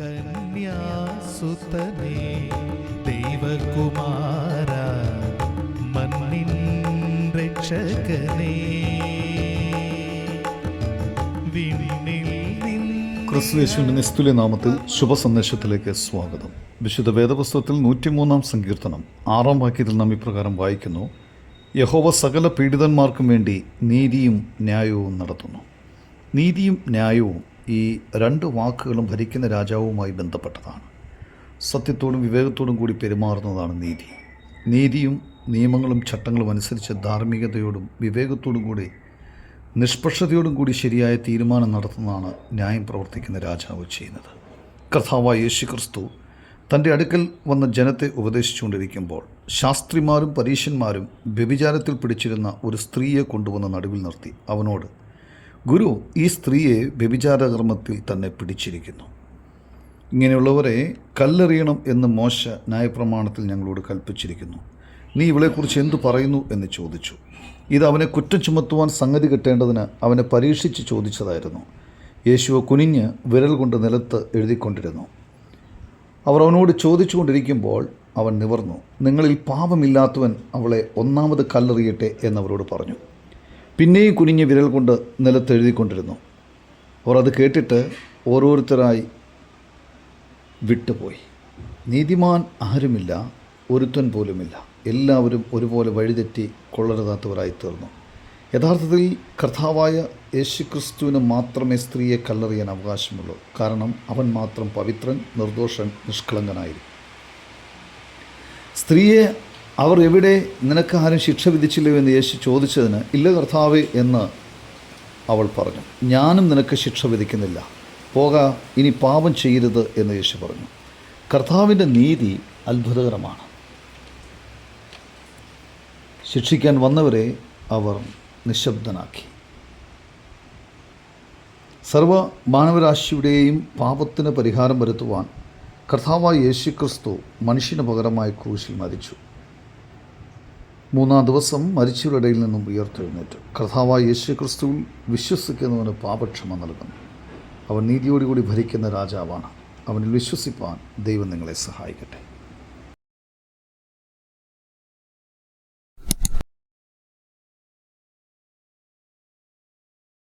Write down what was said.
കന്യാസുതനേ ദൈവകുമാര മണ്ണിൻ രക്ഷകനേ. ക്രിസ്തുയേശുവിന്റെ നിസ്തുല്യ നാമത്തിൽ ശുഭസന്ദേശത്തിലേക്ക് സ്വാഗതം. വിശുദ്ധ വേദപുസ്തകത്തിൽ നൂറ്റിമൂന്നാം സങ്കീർത്തനം ആറാം വാക്യത്തിൽ നാം ഇപ്രകാരം വായിക്കുന്നു. യഹോവ സകല പീഡിതന്മാർക്കും വേണ്ടി നീതിയും ന്യായവും നടത്തുന്നു. നീതിയും ന്യായവും ഈ രണ്ട് വാക്കുകളും ഭരിക്കുന്ന രാജാവുമായി ബന്ധപ്പെട്ടതാണ്. സത്യത്തോടും വിവേകത്തോടും കൂടി പെരുമാറുന്നതാണ് നീതി. നീതിയും നിയമങ്ങളും ചട്ടങ്ങളും അനുസരിച്ച് ധാർമ്മികതയോടും വിവേകത്തോടും കൂടി നിഷ്പക്ഷതയോടും കൂടി ശരിയായ തീരുമാനം നടത്തുന്നതാണ് ന്യായം പ്രവർത്തിക്കുന്ന രാജാവ് ചെയ്യുന്നത്. കർത്താവായ യേശു ക്രിസ്തു തന്റെ അടുക്കൽ വന്ന ജനത്തെ ഉപദേശിച്ചുകൊണ്ടിരിക്കുമ്പോൾ ശാസ്ത്രിമാരും പരീശന്മാരും വ്യഭിചാരത്തിൽ പിടിച്ചിരുന്ന ഒരു സ്ത്രീയെ കൊണ്ടുവന്ന് നടുവിൽ നിർത്തി. അവനോട് ഗുരു ഈ സ്ത്രീയെ വ്യഭിചാരകർമ്മത്തിൽ തന്നെ പിടിച്ചിരിക്കുന്നു. ഇങ്ങനെയുള്ളവരെ കല്ലെറിയണം എന്ന് മോശ ന്യായപ്രമാണത്തിൽ ഞങ്ങളോട് കൽപ്പിച്ചിരിക്കുന്നു. നീ ഇവളെക്കുറിച്ച് എന്തു പറയുന്നു എന്ന് ചോദിച്ചു. ഇത് അവനെ കുറ്റം ചുമത്തുവാൻ സംഗതി കിട്ടേണ്ടതിന് അവനെ പരീക്ഷിച്ച് ചോദിച്ചതായിരുന്നു. യേശുവ കുനിഞ്ഞ് വിരൽ കൊണ്ട് നിലത്ത് എഴുതിക്കൊണ്ടിരുന്നു. അവർ അവനോട് ചോദിച്ചുകൊണ്ടിരിക്കുമ്പോൾ അവൻ നിവർന്നു. നിങ്ങളിൽ പാപമില്ലാത്തവൻ അവളെ ഒന്നാമത് കല്ലെറിയട്ടെ എന്നവരോട് പറഞ്ഞു. പിന്നെയും കുനിഞ്ഞ് വിരൽ കൊണ്ട് നിലത്തെഴുതിക്കൊണ്ടിരുന്നു. അവർ അത് കേട്ടിട്ട് ഓരോരുത്തരായി വിട്ടുപോയി. നീതിമാൻ ആരുമില്ല ഒരുത്തൻ പോലുമില്ല. എല്ലാവരും ഒരുപോലെ വഴിതെറ്റി കൊള്ളരുതാത്തവരായി തീർന്നു യഥാർത്ഥത്തിൽ കർത്താവായ യേശുക്രിസ്തുവിന് മാത്രമേ സ്ത്രീയെ കല്ലെറിയാൻ അവകാശമുള്ളൂ. കാരണം അവൻ മാത്രം പവിത്രൻ നിർദോഷൻ നിഷ്കളങ്കനായിരുന്നു. സ്ത്രീയെ അവർ എവിടെ നിനക്ക് ആരും ശിക്ഷ വിധിച്ചില്ലോ എന്ന് യേശു ചോദിച്ചതിന് ഇല്ല കർത്താവ് എന്ന് അവൾ പറഞ്ഞു. ഞാനും നിനക്ക് ശിക്ഷ വിധിക്കുന്നില്ല. പോക ഇനി പാപം ചെയ്യരുത് എന്ന് യേശു പറഞ്ഞു. കർത്താവിന്റെ നീതി അത്ഭുതകരമാണ്. ശിക്ഷിക്കാൻ വന്നവരെ അവർ നിശബ്ദനാക്കി. സർവ മാനവരാശിയുടെയും പാപത്തിന് പരിഹാരം വരുത്തുവാൻ കർത്താവായ യേശു ക്രിസ്തു മനുഷ്യന് പകരമായി ക്രൂശിൽ മരിച്ചു. മൂന്നാം ദിവസം മരിച്ചവരുടെ ഇടയിൽ നിന്നും ഉയർത്തെഴുന്നേറ്റു. കർത്താവായ യേശു ക്രിസ്തുവിൽ വിശ്വസിക്കുന്നവന് പാപക്ഷമ നൽകുന്നു. അവൻ നീതിയോടുകൂടി ഭരിക്കുന്ന രാജാവാണ്. അവനിൽ വിശ്വസിപ്പാൻ ദൈവം നിങ്ങളെ സഹായിക്കട്ടെ.